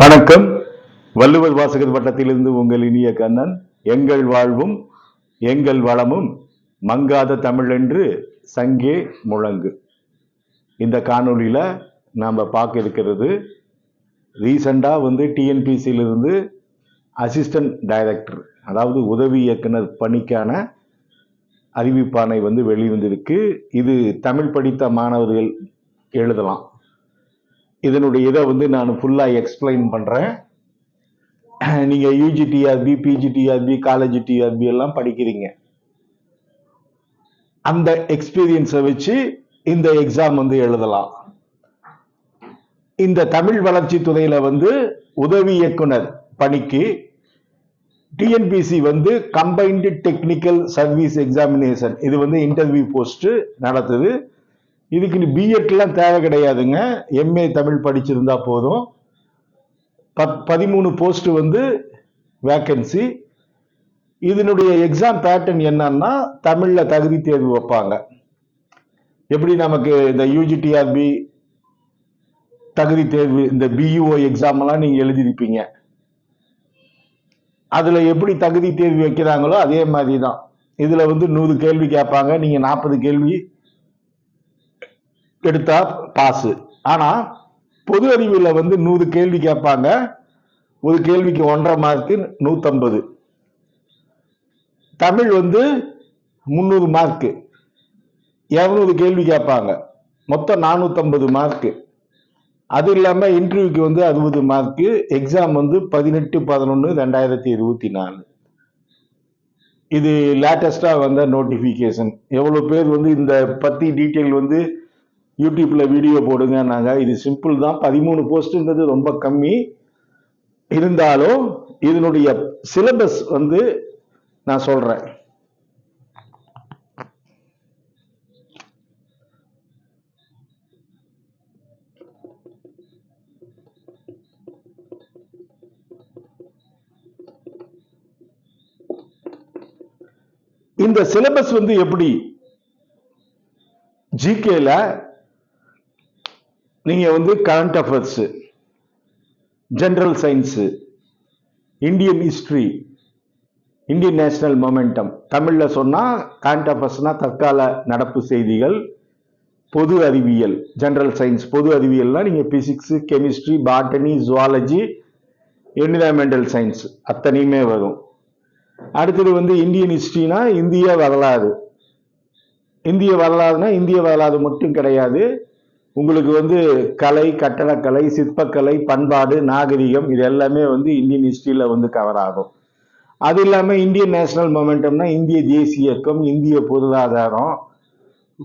வணக்கம். வள்ளுவர் வாசகர் வட்டத்திலிருந்து உங்கள் இனிய கண்ணன் எங்கள் வாழ்வும் எங்கள் வளமும் மங்காத தமிழ் என்று சங்கே முழங்கு. இந்த காணொளியில் நாம் பார்க்க இருக்கிறது ரீசண்டாக வந்து டிஎன்பிசியிலிருந்து அசிஸ்டன்ட் டைரக்டர் அதாவது உதவி இயக்குனர் பணிக்கான அறிவிப்பானை வந்து வெளிவந்திருக்கு. இது தமிழ் படித்த மாணவர்கள் எழுதலாம். இதனுடைய இதை வந்து நான் ஃபுல்லாக எக்ஸ்பிளைன் பண்ணுறேன் நீங்கள் UG TRB PG TRB college TRB எல்லாம் படிக்கிறீங்க. அந்த எக்ஸ்பீரியன்ஸை வச்சு இந்த எக்ஸாம் வந்து எழுதலாம். இந்த தமிழ் வளர்ச்சி துறையில் வந்து உதவி இயக்குனர் பணிக்கு டிஎன்பிசி வந்து கம்பைன்டு டெக்னிக்கல் சர்வீஸ் எக்ஸாமினேஷன் இது வந்து இன்டர்வியூ போஸ்ட் நடத்துது. இதுக்கு நீ பிஎட்லாம் தேவை கிடையாதுங்க. எம்ஏ தமிழ் படிச்சிருந்தா போதும். பத் பதிமூணு போஸ்ட் வந்து வேக்கன்சி இதனுடைய எக்ஸாம் பேட்டர்ன் என்னன்னா தமிழில் தகுதி தேர்வு வைப்பாங்க. எப்படி நமக்கு இந்த யூஜிடிஆர்பி தகுதி தேர்வு இந்த பியூஓ எக்ஸாம்லாம் நீங்கள் எழுதியிருப்பீங்க. அதில் எப்படி தகுதி தேர்வு வைக்கிறாங்களோ அதே மாதிரி தான் இதில் வந்து நூறு கேள்வி கேட்பாங்க நீங்கள் நாற்பது கேள்வி எடுத்தா பாஸ் ஆனா பொது அறிவியல வந்து நூறு கேள்வி கேட்பாங்க. ஒரு கேள்விக்கு ஒன்றரை மார்க்கு நூத்தம்பது. தமிழ் வந்து முந்நூறு மார்க்கு இரநூறு கேள்வி கேட்பாங்க. மொத்தம் நானூத்தம்பது மார்க்கு அது இல்லாம இன்டர்வியூக்கு வந்து அறுபது மார்க்கு எக்ஸாம் வந்து பதினெட்டு பதினொன்று ரெண்டாயிரத்தி இருபத்தி நாலு. இது லேட்டஸ்டா வந்த நோட்டிபிகேஷன் எவ்வளவு பேர் வந்து இந்த பத்தி டீட்டெயில் வந்து யூடியூப்ல வீடியோ போடுங்கன்னாங்க. இது சிம்பிள் தான். பதிமூணு போஸ்ட்டுங்கிறது ரொம்ப கம்மி. இருந்தாலும் இதனுடைய சிலபஸ் வந்து நான் சொல்றேன். இந்த சிலபஸ் வந்து எப்படி? ஜிகேல நீங்கள் வந்து current affairs general science Indian history Indian national momentum தமிழில் சொன்னால் கரண்ட் அஃபேர்ஸ்னால் தற்கால நடப்பு செய்திகள் பொது அறிவியல் ஜென்ரல் சயின்ஸ் பொது அறிவியல்னால் நீங்கள் physics chemistry botany zoology environmental science அத்தனையுமே வரும். அடுத்தது வந்து இந்தியன் ஹிஸ்ட்ரினா இந்திய வரலாறு. இந்திய வரலாறுனா இந்திய வரலாறு மட்டும் கிடையாது. உங்களுக்கு வந்து கலை கட்டடக்கலை சிற்பக்கலை பண்பாடு நாகரிகம் இது எல்லாமே வந்து இந்தியன் ஹிஸ்ட்ரியில் வந்து கவர் ஆகும். அது இல்லாமல் இந்தியன் நேஷனல் மொமெண்டம்னா இந்திய தேசிய இயக்கம் இந்திய பொருளாதாரம்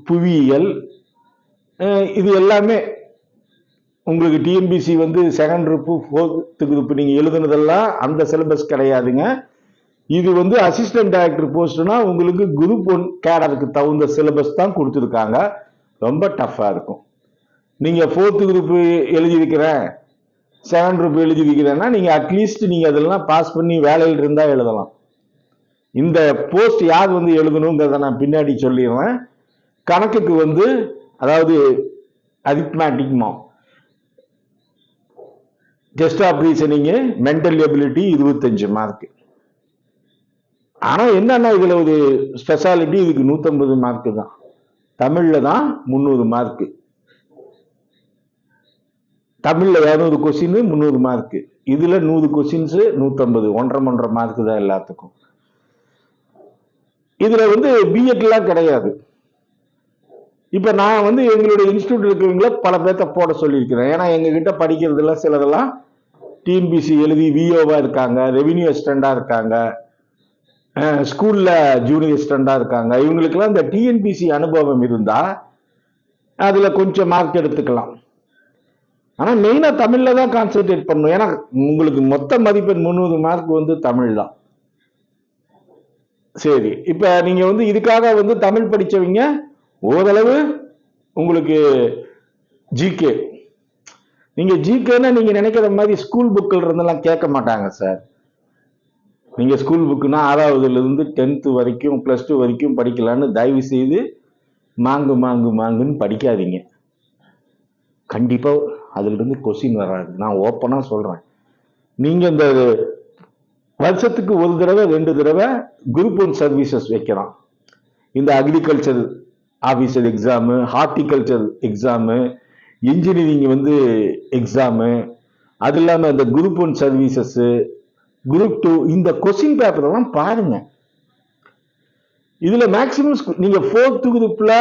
புவியியல் இது எல்லாமே உங்களுக்கு டிஎன்பிசி வந்து செகண்ட் குரூப்பு ஃபோர்த்து குரூப் நீங்கள் எழுதுனதெல்லாம் அந்த சிலபஸ் கிடையாதுங்க. இது வந்து அசிஸ்டன்ட் டைரக்டர் போஸ்ட்னா உங்களுக்கு குரூப் ஒன் கேடருக்கு தகுந்த சிலபஸ் தான் கொடுத்துருக்காங்க. ரொம்ப டஃப்பாக இருக்கும். நீங்கள் ஃபோர்த்து குரூப் எழுதியிருக்கிறேன். செகண்ட் குரூப் எழுதியிருக்கிறேன்னா நீங்கள் அட்லீஸ்ட் நீங்கள் அதெல்லாம் பாஸ் பண்ணி வேலையில் இருந்தால் எழுதலாம். இந்த போஸ்ட் யார் வந்து எழுதணுங்கிறத நான் பின்னாடி சொல்லிடுவேன் கணக்குக்கு வந்து அதாவது அரித்மேட்டிக்மா test of reasoning mental ability இருபத்தஞ்சு மார்க் ஆனால் என்னன்னா இதில் ஒரு ஸ்பெஷாலிட்டி இதுக்கு நூற்றம்பது மார்க்கு தான். தமிழில் தான் முந்நூறு மார்க்கு தமிழில் இரநூறு கொஸ்டின் முந்நூறு மார்க்கு இதில் நூறு கொஸ்டின்ஸு நூற்றம்பது ஒன்றரை ஒன்றரை மார்க்கு தான் எல்லாத்துக்கும். இதில் வந்து பிஎட்லாம் கிடையாது. இப்போ நான் வந்து எங்களுடைய இன்ஸ்டியூட் இருக்கிறவங்கள பல பேர்த்த போட சொல்லியிருக்கிறேன். ஏன்னா எங்ககிட்ட படிக்கிறதுல சிலதெல்லாம் டிஎன்பிசி எழுதி விஓவாக இருக்காங்க ரெவின்யூ அசிஸ்டண்டாக இருக்காங்க ஸ்கூலில் ஜூனியர் அசிஸ்டண்டாக இருக்காங்க. இவங்களுக்கெல்லாம் இந்த டிஎன்பிசி அனுபவம் இருந்தால் அதில் கொஞ்சம் மார்க் எடுத்துக்கலாம். ஆனால் மெயினாக தமிழில் தான் கான்சென்ட்ரேட் பண்ணணும். ஏன்னா உங்களுக்கு மொத்த மதிப்பெண் முந்நூறு மார்க் வந்து தமிழ் தான். சரி இப்போ நீங்கள் வந்து இதுக்காக வந்து தமிழ் படிச்சவங்க ஓரளவு உங்களுக்கு ஜிகே நீங்கள் ஜிகேன்னா நீங்கள் நினைக்கிற மாதிரி ஸ்கூல் புக்கில் இருந்தெல்லாம் கேட்க மாட்டாங்க சார் நீங்கள் ஸ்கூல் புக்குனா ஆறாவதுலேருந்து டென்த்து வரைக்கும் ப்ளஸ் டூ வரைக்கும் படிக்கலான்னு தயவு செய்து மாங்கு மாங்கு மாங்குன்னு படிக்காதீங்க. கண்டிப்பாக அதுலேருந்து கொஸ்டின் வராது நான் ஓப்பனாக சொல்கிறேன் நீங்கள் இந்த வருஷத்துக்கு ஒரு தடவை ரெண்டு தடவை குரூப் ஒன் சர்வீசஸ் வைக்கிறோம் இந்த agriculture officer exam horticulture exam engineering வந்து எக்ஸாமு அது இல்லாமல் இந்த group one services group two இந்த கொஸ்டின் பேப்பர் எல்லாம் இதில் மேக்ஸிமம் மேக்சிமம் ஃபோர்த்து குரூப்பில்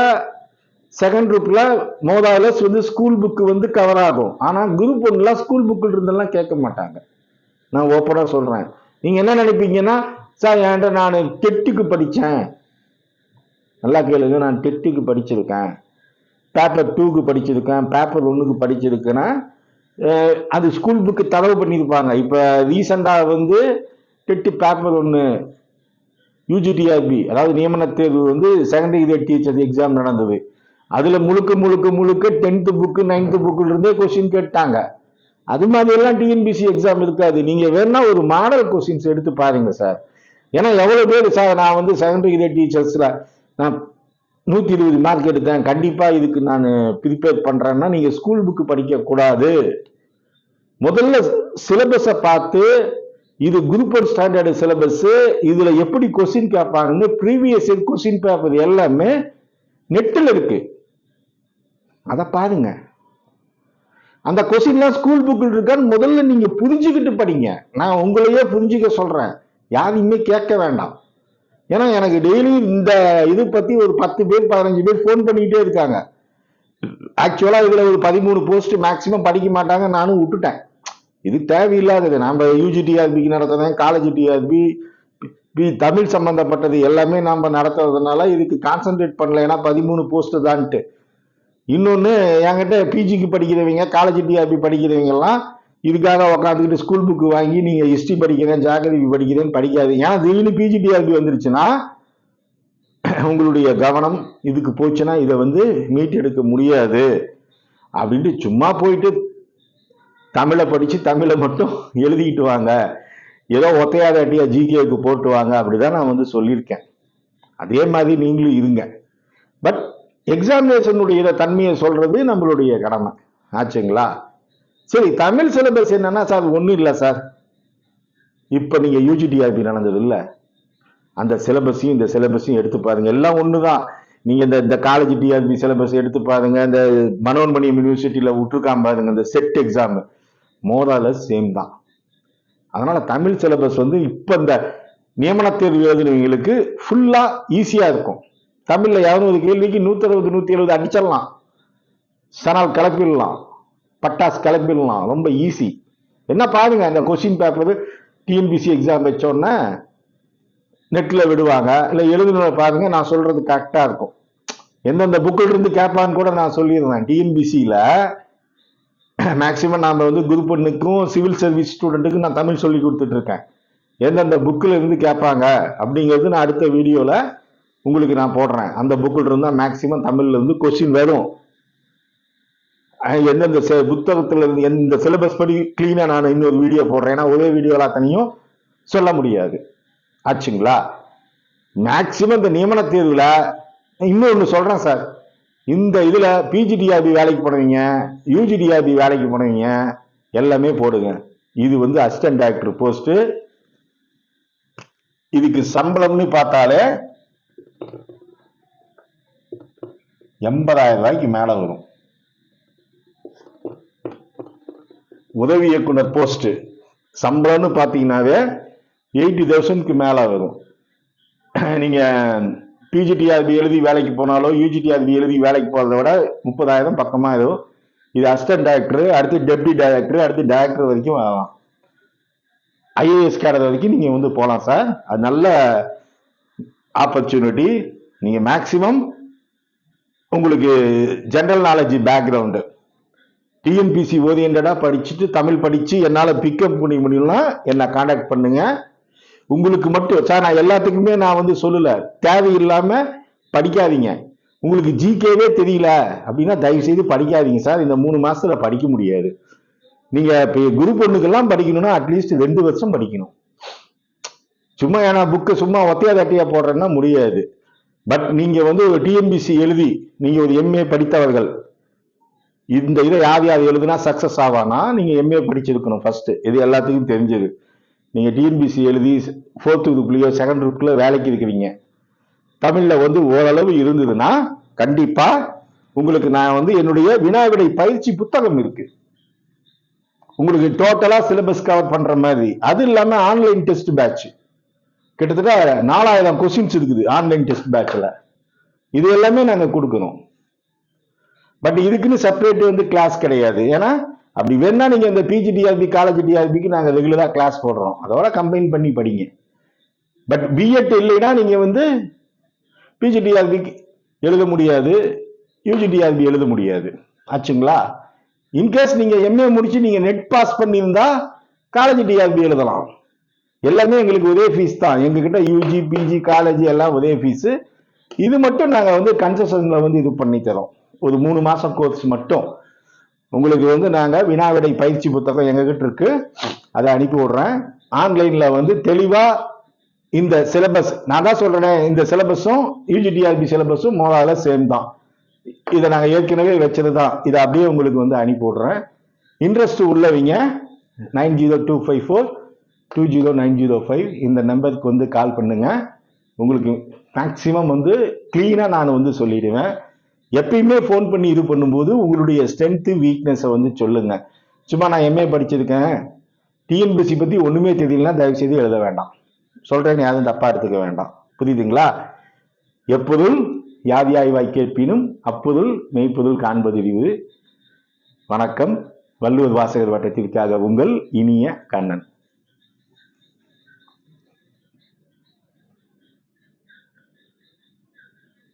செகண்ட் குரூப்ல மோதாலஸ் வந்து ஸ்கூல் புக்கு வந்து கவர் ஆகும். ஆனா குரூப் ஒன்ல ஸ்கூல் புக்கில் இருந்தெல்லாம் கேட்க மாட்டாங்க. நான் ஓப்பனாக சொல்றேன். நீங்க என்ன நினைப்பீங்கன்னா சார் என்கிட்ட நான் டெட்டுக்கு படித்தேன் நல்லா கேளுங்க நான் டெட்டுக்கு படிச்சிருக்கேன். பேப்பர் டூக்கு படிச்சிருக்கேன் பேப்பர் ஒன்றுக்கு படிச்சிருக்கேன்னா அது ஸ்கூல் புக்கு தடவு பண்ணியிருப்பாங்க. இப்போ ரீசெண்டாக வந்து டெட்டு பேப்பர் ஒன்று யூஜிடிஆர்பி அதாவது நியமன தேர்வு வந்து செகண்டரி கிரேட் டீச்சர் எக்ஸாம் நடந்தது. அதில் முழுக்க முழுக்க முழுக்க டென்த்து புக்கு நைன்த்து புக்குல இருந்தே கொஸ்டின் கேட்டாங்க. அது மாதிரியெல்லாம் டிஎன்பிசி எக்ஸாம் இருக்காது. நீங்கள் வேணா ஒரு மாடல் கொஸ்டின்ஸ் எடுத்து பாருங்க சார் ஏன்னா எவ்வளோ பேர் சார் நான் வந்து செகண்டரி கிரேட் டீச்சர்ஸில் நான் நூற்றி இருபது மார்க் எடுத்தேன். கண்டிப்பாக இதுக்கு நான் ப்ரிப்பேர் பண்ணுறேன்னா நீங்கள் ஸ்கூல் புக்கு படிக்கக்கூடாது. முதல்ல சிலபஸை பார்த்து இது குரூப் ஒன் ஸ்டாண்டர்டு சிலபஸ் இதுல எப்படி கொஸ்டின் கேட்பாங்கன்னு ப்ரீவியஸ் கொஸ்டின் பேப்பர் எல்லாமே நெட்டில் இருக்கு. அதை பாருங்க. அந்த கொஸ்டின்லாம் ஸ்கூல் புக்கில் இருக்கான்னு முதல்ல நீங்க புரிஞ்சுக்கிட்டு படிங்க. நான் உங்களையே புரிஞ்சுக்க சொல்றேன். யாரையுமே கேட்க வேண்டாம். ஏன்னா எனக்கு டெய்லி இந்த இது பத்தி ஒரு பத்து பேர் பதினஞ்சு பேர் ஃபோன் பண்ணிக்கிட்டே இருக்காங்க. ஆக்சுவலாக இதில் ஒரு பதிமூணு போஸ்ட் மேக்ஸிமம் படிக்க மாட்டாங்க. நானும் விட்டுட்டேன். இது தேவையில்லாதது. நம்ம யூஜி டிஆர்பிக்கு நடத்துறேன் காலேஜ் டிஆர்பி பி தமிழ் சம்பந்தப்பட்டது எல்லாமே நம்ம நடத்துறதுனால இதுக்கு கான்சன்ட்ரேட் பண்ணல. ஏன்னா பதிமூணு போஸ்ட் தான்ட்டு. இன்னொன்று என்கிட்ட பிஜிக்கு படிக்கிறவங்க காலேஜ் டிஆர்பி படிக்கிறவங்கெல்லாம் இதுக்காக உக்காந்துக்கிட்டு ஸ்கூல் புக்கு வாங்கி நீங்கள் ஹிஸ்ட்ரி படிக்கிறேன் ஜாகிரபி படிக்கிறேன்னு படிக்காதீங்க. ஏன்னா திடீர்னு பிஜி டிஆர்பி வந்துருச்சுன்னா உங்களுடைய கவனம் இதுக்கு போச்சுன்னா இதை வந்து மீட்டெடுக்க முடியாது. அப்படின்ட்டு சும்மா போயிட்டு தமிழை படித்து தமிழை மட்டும் எழுதிக்கிட்டு வாங்க. ஏதோ ஒத்தையாதாட்டியா ஜிகேக்கு ஜிகேவுக்கு போட்டு வாங்க. அப்படிதான் நான் வந்து சொல்லியிருக்கேன். அதே மாதிரி நீங்களும் இருங்க. பட் எக்ஸாமினேஷனுடைய இதை தன்மையை சொல்றது நம்மளுடைய கடமை. ஆச்சுங்களா? சரி தமிழ் சிலபஸ் என்னன்னா சார் ஒன்றும் இல்லை சார். இப்போ நீங்கள் யூஜிடிஆர்பி நடந்தது இல்லை அந்த சிலபஸையும் இந்த சிலபஸையும் எடுத்து பாருங்க. எல்லாம் ஒன்று தான் நீங்கள் இந்த இந்த காலேஜ் டிஆர்பி சிலபஸ் எடுத்து பாருங்க. இந்த மனோன்மணியம் யூனிவர்சிட்டியில் விட்டுருக்காம பாருங்க. இந்த செட் எக்ஸாம் மோராலஸ் சேம் தான். அதனால தமிழ் சிலபஸ் வந்து இப்போ இந்த நியமன தேர்வு எழுதுனவங்களுக்கு ஃபுல்லாக ஈஸியாக இருக்கும். தமிழில் இரநூறு கேள்விக்கு நூற்றி அறுபது நூற்றி எழுபது அடிச்சிடலாம். சனால் கிளப்பிடலாம் பட்டாஸ் கிளப்பிடலாம் ரொம்ப ஈஸி என்ன பாருங்க அந்த கொஸ்டின் பேப்பர் டிஎன்பிசி எக்ஸாம் வச்சோன்னே நெட்டில் விடுவாங்க. இல்லை எழுதுனதை பாருங்க நான் சொல்றது கரெக்டாக இருக்கும். எந்தெந்த புக்கில் இருந்து கேட்பான்னு கூட நான் சொல்லியிருந்தேன் டிஎன்பிசியில் மேக்சிமம் நாம் வந்து குரூப் ஒன்றுக்கும் சிவில் சர்வீஸ் ஸ்டூடெண்ட்டுக்கும் நான் தமிழ் சொல்லி கொடுத்துட்ருக்கேன் எந்தெந்த புக்கில் இருந்து கேட்பாங்க அப்படிங்கிறது நான் அடுத்த வீடியோவில் உங்களுக்கு நான் போடுறேன். அந்த புக்கில் இருந்தால் மேக்சிமம் தமிழ்லேருந்து கொஸ்டின் வரும். எந்தெந்த ச புத்தகத்தில் இருந்து எந்த சிலபஸ் படி கிளீனாக நான் இன்னொரு வீடியோ போடுறேன். ஏன்னா ஒரே வீடியோவில் அத்தனையும் சொல்ல முடியாது. ஆச்சுங்களா? மேக்சிமம் இந்த நியமன தேர்வில் இன்னொன்று சொல்கிறேன் சார் இந்த இதில் பிஜிடிஆர்பி வேலைக்கு போனவங்க யூஜிடிஆர்பி வேலைக்கு போனவங்க எல்லாமே போடுங்க. இது வந்து அசிஸ்டன்ட் டாக்டர் போஸ்ட்டு இதுக்கு சம்பளம்னு பார்த்தாலே எண்பதாயிரம் ரூபாய்க்கு மேலே வரும். உதவி இயக்குனர் போஸ்ட் சம்பளம்னு பார்த்தீங்கன்னாவே எயிட்டி தௌசண்ட்க்கு மேலே வரும். நீங்கள் பிஜிடிஆர்பி எழுதி வேலைக்கு போனாலோ யூஜிடிஆர்பி எழுதி வேலைக்கு போகிறத விட முப்பதாயிரம் பக்கமாக இருக்கும் இது அசிஸ்டன்ட் டைரக்டர் அடுத்து டெப்டி டைரக்டர் அடுத்து டைரக்டர் வரைக்கும் வரலாம் ஐஏஎஸ் கேடர் வரைக்கும் நீங்கள் வந்து போகலாம் சார் அது நல்ல ஆப்பர்ச்சுனிட்டி நீங்கள் மேக்ஸிமம் உங்களுக்கு ஜென்ரல் நாலேஜ் பேக்ரவுண்டு டிஎன்பிசி ஓரியன்டாக படிச்சுட்டு தமிழ் படித்து என்னால் பிக்கப் பண்ணி முடியும்னா என்னை காண்டாக்ட் பண்ணுங்கள் உங்களுக்கு மட்டும் சார் நான் எல்லாத்துக்குமே நான் வந்து சொல்லலை. தேவையில்லாமல் படிக்காதீங்க. உங்களுக்கு ஜிகேவே தெரியல அப்படின்னா தயவு செய்து படிக்காதீங்க சார் இந்த மூணு மாதத்தில் படிக்க முடியாது. நீங்கள் இப்போ குரூப் ஒன்றுக்கெல்லாம் படிக்கணும்னா அட்லீஸ்ட் ரெண்டு வருஷம் படிக்கணும். சும்மா ஏன்னா புக்கு சும்மா ஒத்தையா தட்டியா போடுறேன்னா முடியாது. பட் நீங்க வந்து ஒரு டிஎம்பிசி எழுதி நீங்க ஒரு எம்ஏ படித்தவர்கள் இந்த இதை யார் யார் எழுதுனா சக்சஸ் ஆவானா? நீங்க எம்ஏ படிச்சிருக்கணும் ஃபர்ஸ்ட் இது எல்லாத்துக்கும் தெரிஞ்சது. நீங்க டிஎன்பிசி எழுதி ஃபோர்த் குரூப்லயோ செகண்ட் குரூப்ல வேலைக்கு இருக்கிறீங்க. தமிழ்ல வந்து ஓரளவு இருந்ததுன்னா கண்டிப்பா உங்களுக்கு நான் வந்து என்னுடைய வினாவிடை பயிற்சி புத்தகம் இருக்கு. உங்களுக்கு டோட்டலா சிலபஸ் கவர் பண்ற மாதிரி. அது இல்லாம ஆன்லைன் டெஸ்ட் பேட்ச் கிட்டத்தட்ட நாலாயிரம் கொஸ்டின்ஸ் இருக்குது ஆன்லைன் டெஸ்ட் பேக்கில் இது எல்லாமே நாங்கள் கொடுக்குறோம் பட் இதுக்குன்னு செப்பரேட் வந்து கிளாஸ் கிடையாது. ஏன்னா அப்படி வேணா நீங்கள் இந்த பிஜி டிஆர்பி காலேஜ் டிஆர்பிக்கு நாங்கள் ரெகுலராக கிளாஸ் போடுறோம். அதோட கம்பைன் பண்ணி படிங்க. பட் பிஎட் இல்லைன்னா நீங்கள் வந்து பிஜி டிஆர்பிக்கு எழுத முடியாது. யூஜி டிஆர்பி எழுத முடியாது. ஆச்சுங்களா? இன்கேஸ் நீங்கள் எம்ஏ முடிச்சு நீங்கள் நெட் பாஸ் பண்ணியிருந்தா காலேஜ் டிஆர்பி எழுதலாம். எல்லாமே எங்களுக்கு ஒரே ஃபீஸ் தான். எங்ககிட்ட யூஜி பிஜி காலேஜ் எல்லாம் ஒரே ஃபீஸு இது மட்டும் நாங்கள் வந்து கன்செஷனில் வந்து இது பண்ணி தரோம். ஒரு மூணு மாதம் கோர்ஸ் மட்டும். உங்களுக்கு வந்து நாங்கள் வினாவிடை பயிற்சி புத்தகம் எங்ககிட்ட இருக்கு. அதை அனுப்பி விடுறேன். ஆன்லைனில் வந்து தெளிவாக இந்த சிலபஸ் நான் தான் சொல்கிறேன் இந்த சிலபஸும் யூஜிடிஆர்பி சிலபஸும் மோதால சேம் தான். இதை நாங்கள் ஏற்கனவே வச்சது தான். இதை அப்படியே உங்களுக்கு வந்து அனுப்பி விடுறேன். இன்ட்ரெஸ்ட் உள்ளவங்க nine zero two five four two zero nine zero five இந்த நம்பருக்கு வந்து கால் பண்ணுங்கள் உங்களுக்கு மேக்ஸிமம் வந்து க்ளீனாக நான் வந்து சொல்லிடுவேன். எப்பயுமே ஃபோன் பண்ணி இது பண்ணும்போது உங்களுடைய ஸ்ட்ரென்த்து வீக்னஸை வந்து சொல்லுங்கள் சும்மா நான் எம்ஏ படிச்சிருக்கேன். டிஎன்பிசி பற்றி ஒன்றுமே தெரியலனா தயவுசெய்து எழுத வேண்டாம். சொல்கிறேன்னு யாரும் தப்பாக எடுத்துக்க வேண்டாம். புரியுதுங்களா? எப்பொருள் யாதியாய்வாய் கேட்பினும் அப்பொருள் மெய்ப்பொருள் காண்பதறிவு வணக்கம். வள்ளுவர் வாசகர் வட்டத்திற்காக உங்கள் இனிய கண்ணன்.